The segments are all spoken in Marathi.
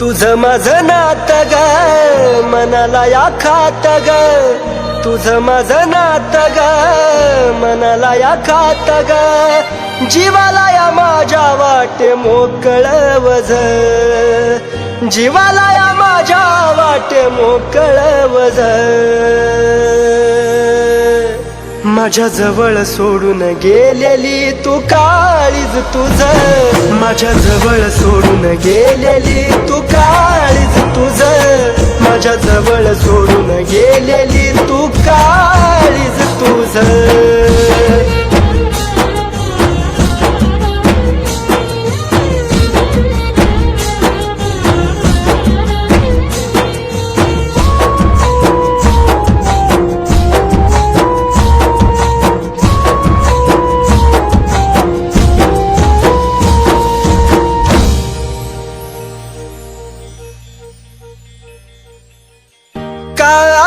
तुझं माझं नात ग मनाला या खात ग. तुझं माझं नात ग मनाला या खात ग. जीवाला या माझ्या वाटे मोकळ वज जीवाला या माझ्या वाटे मोकळ वज माझ्या जवळ सोडून गेलेली तू काळीज तुझ. माझ्या जवळ सोडून गेलेली माझ्या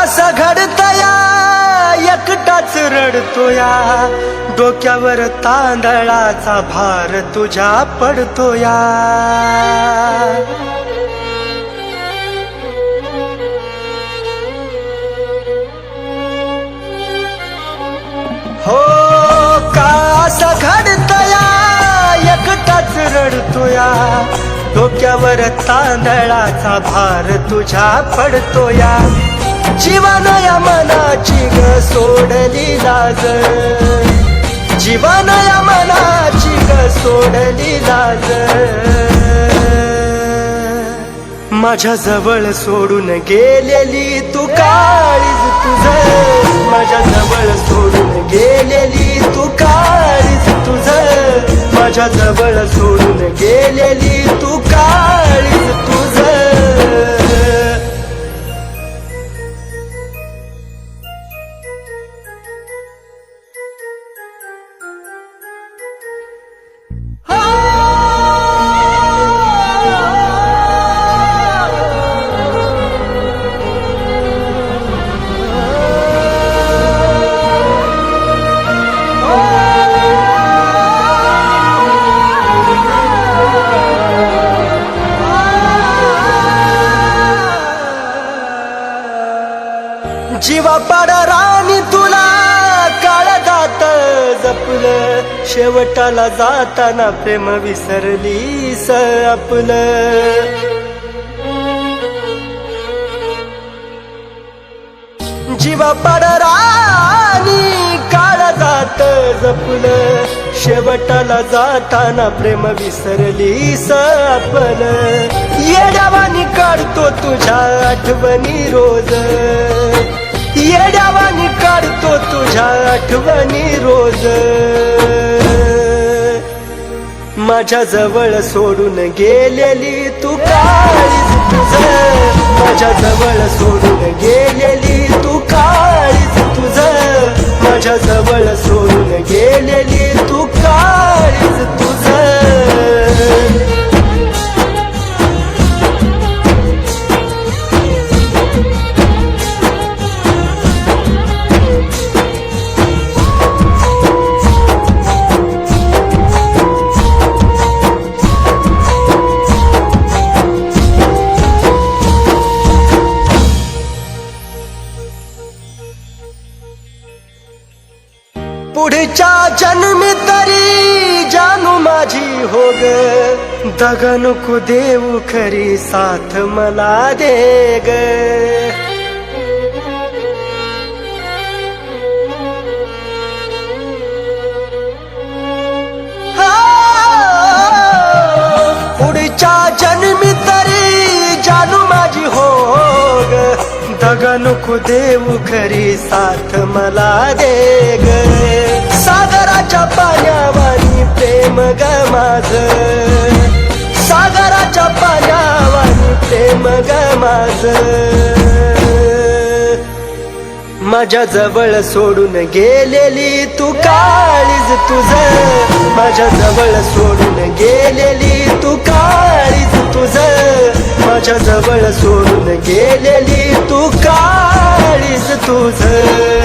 कसा घडतया एकटाच रडतोया. डोक्यावर तांदळाचा भार तुझ्या पडतोया. हो का घडतया एकटाच रडतोया. डोक्यावर तांदळाचा भार तुझ्या पडतोया. जीवनया मनाची ग सोडली लाज. जीवनया मनाची ग सोडली लाज. माझ्या जवळ सोडून गेलेली तू काळीज तुझ. माझ्या जवळ सोडून गेलेली तू काळीज तुझ. माझ्या जवळ सोडून गेलेली तू काळ जीवा पाड राणी तुला काळजात जपलं. शेवटाला जाताना प्रेम विसरलीस आपलं. जीवा पाड राणी काळजात जपलं. शेवटाला जाताना प्रेम विसरलीस आपलं. येड्यावानी काढतो तुझ्या आठवणी रोज. येड्यावानी काढतो तुझ्या आठवणी रोज. माझ्या जवळ सोडून गेलेली तू काळीज तुझ. माझ्या जवळ सोडून गेलेली तू काळीज तुझ. माझ्या जवळ सोडून गेलेली पुढच्या जन्मी तरी जानू माझी हो ग दग नको देऊ खरी साथ मला दे ग पुढच्या दग नको देऊ खरी साथ मला दे ग. सागराच्या पाण्यावानी प्रेम ग माझ. सागराच्या पाण्यावानी प्रेम ग माझ. माझ्या जवळ सोडून गेलेली तू काळीज तुझ. माझ्या जवळ सोडून गेलेली तू काळीज तुझ. माझ्या जवळ सोडून गेलेली तू तुझ